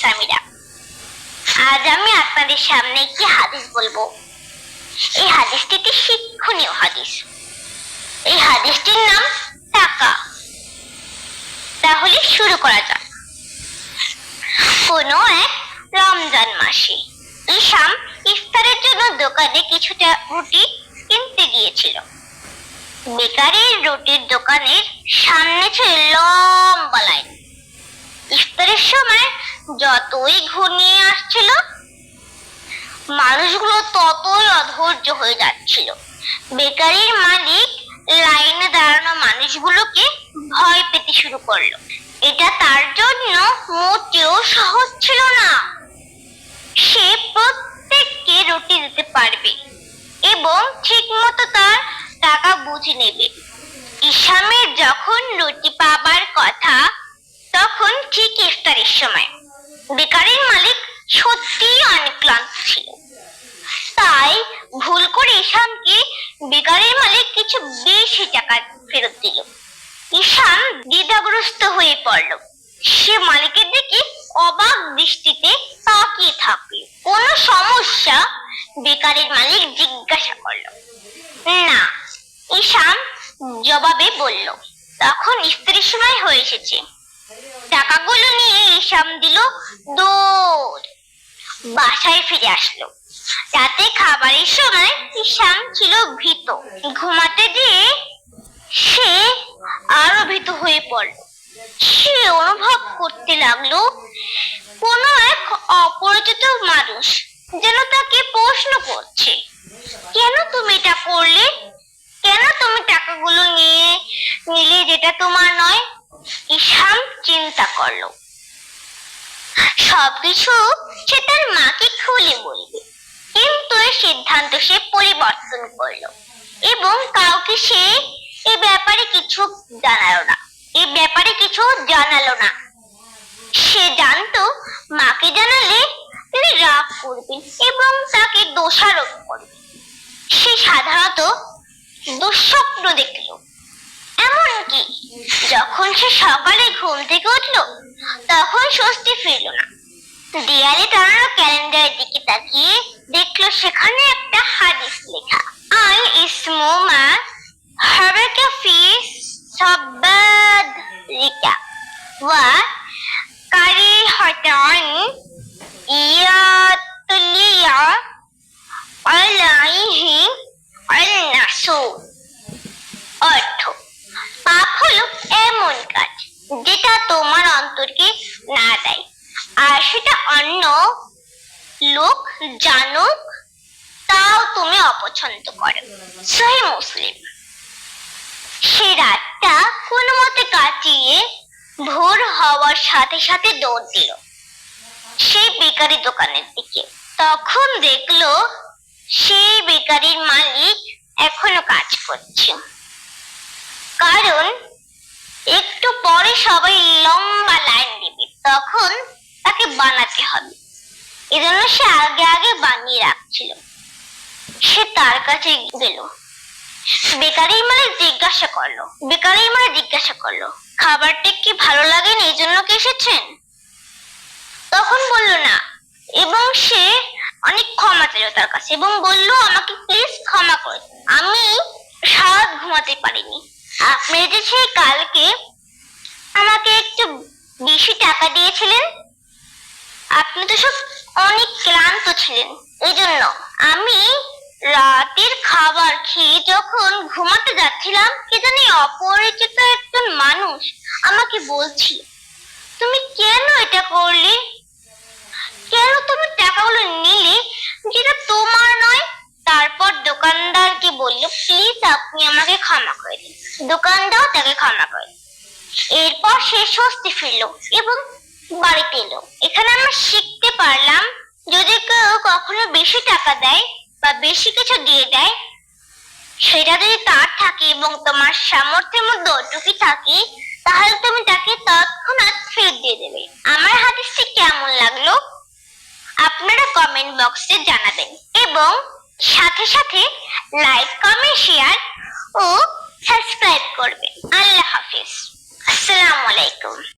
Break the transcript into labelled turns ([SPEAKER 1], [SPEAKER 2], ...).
[SPEAKER 1] সামিরা আজ আমি আপনাদের সামনে একটি হাদিস বলব। এই হাদিসটি একটি শিক্ষণীয় হাদিস। এই হাদিসটির নাম টাকা। তাহলে শুরু করা যাক। এক রমজান মাসে ইফতারের জন্য দোকানে কিছুটা রুটি কিনতে গিয়েছিল। বেকারির রুটির দোকানের সামনে ছিল লম্বা লাইন। ইফতারের সময় যতই ঘনিয়ে আসছিল, মানুষগুলো ততই অধৈর্য হয়ে যাচ্ছিল। বেকারির মালিক লাইনে দাঁড়ানো মানুষগুলোকে ভয় পেতে শুরু করল। এটা তার জন্য মোটেও সহজ ছিল না। সে প্রত্যেককে রুটি দিতে পারবে এবং ঠিক মতো তার টাকা বুঝে নেবে। ইসামের যখন রুটি পাবার কথা, তখন ঠিক ইফতারের সময় বেকারির মালিক সত্যিই অনেক ছিল। তাই ভুল করে ইসামকে বেকারির মালিক কিছু বেশি টাকা ফেরত দিল। ইসাম দ্বিধাগ্রস্ত হয়ে পড়ল। সে মালিকের দিকে অবাক দৃষ্টিতে তাকিয়ে থাকল। কোন সমস্যা? বেকারের মালিক জিজ্ঞাসা করল। না ইসাম জবাবে বলল, তখন স্ত্রীর সময় হয়ে এসেছে। টাকাগুলো নিয়ে ইসাম দিল দৌড় বাসায় ফিরে আসলো। রাতে খাবারের সময় ইসাম ছিল ভীত। ঘুমাতে গিয়ে সে আরও ভীত হয়ে পড়ল। সে অনুভব করতে লাগল, কোনো এক অপরিচিত মানুষ যেন তাকে প্রশ্ন করছে, কেন তুমি এটা করলে? কেন তুমি টাকাগুলো নিয়ে নিলে যেটা তোমার নয়? ইসাম চিন্তা করল। সবকিছু সে তার মাকে খুলে বলবে। কিন্তু এই সিদ্ধান্ত সে পরিবর্তন করল। এবং কাউকে সে এই ব্যাপারে কিছু জানালো না। এই ব্যাপারে কিছু জানালো না। সে জানতো, মাকে জানালে তিনি রাগ করবেন এবং তাকে দোষারোপ করবেন। সে সাধারণত দুঃস্বপ্ন দেখল। এমনকি যখন সে সকালে ঘুম থেকে উঠল, তখন স্বস্তি ফিরল না। দেয়ালে টানানো ক্যালেন্ডারের দিকে তাকিয়ে দেখল সেখানে একটা হাদিস লেখা আই ইসমু অন্তরকে না দেয়। আর সেটা অন্য লোক জানুক, তাও তুমি অপছন্দ করো। সহি মুসলিম। সে রাতটা কোনো মতে কাটিয়ে ভোর হওয়ার সাথে সাথে দৌড় দিল। সেই বেকারি দোকানের দিকে। তখন দেখল সেই বেকারির মালিক এখনও কাজ করছে কারণ একটু পরে সবাই লম্বা লাইন দিবে তখন তাকে বানাতে হবে। এজন্য সে আগে আগে বানিয়ে রাখছিল। সে তার কাছে গেল। বেকারির মালিক জিজ্ঞাসা করল। বেকারির মালিক জিজ্ঞাসা করল, খাবারটা কি ভালো লাগেনি এই জন্য কি এসেছেন? তখন বলল, না। এবং সে অনেক ক্ষমা চাইল তার কাছে এবং বলল, আমাকে প্লিজ ক্ষমা করে। আমি সারাত ঘুমাতে পারিনি। আপনি যে সেই কালকে আমাকে বেশি টাকা দিয়েছিলেন? আপনি তো সব অনেক ক্লান্ত ছিলেন। এই জন্য আমি রাতের খাবার খেয়ে যখন ঘুমাতে যাচ্ছিলাম, কে জানি অপরিচিত একজন মানুষ আমাকে বলছি, তুমি কেন এটা করলে? কেন তুমি টাকাগুলো নিলে? যেটা তোমার নয়। তারপর দোকানদারকে বলল, প্লিজ আপনি আমাকে ক্ষমা করে দিন। দোকানদারও তাকে ক্ষমা। এরপর সে স্বস্তি ফিরলো এবং বাড়িতে এলো। এখানে আমরা শিখতে পারলাম, যদি কেউ কখনো বেশি টাকা দেয় বা বেশি কিছু দিয়ে দেয়, সেটা যদি তার থাকে এবং তোমার সামর্থ্যের মধ্যে ওটুকি থাকে, তাহলে তুমি তাকে তৎক্ষণাৎ ফেরত দিয়ে দেবে। আমার হাদিসটি কেমন লাগল? আপনারা কমেন্ট বক্সে জানাবেন। এবং সাথে সাথে লাইক কমেন্ট শেয়ার ও সাবস্ক্রাইব করবেন। আল্লাহ হাফিজ। আসসালামু আলাইকুম।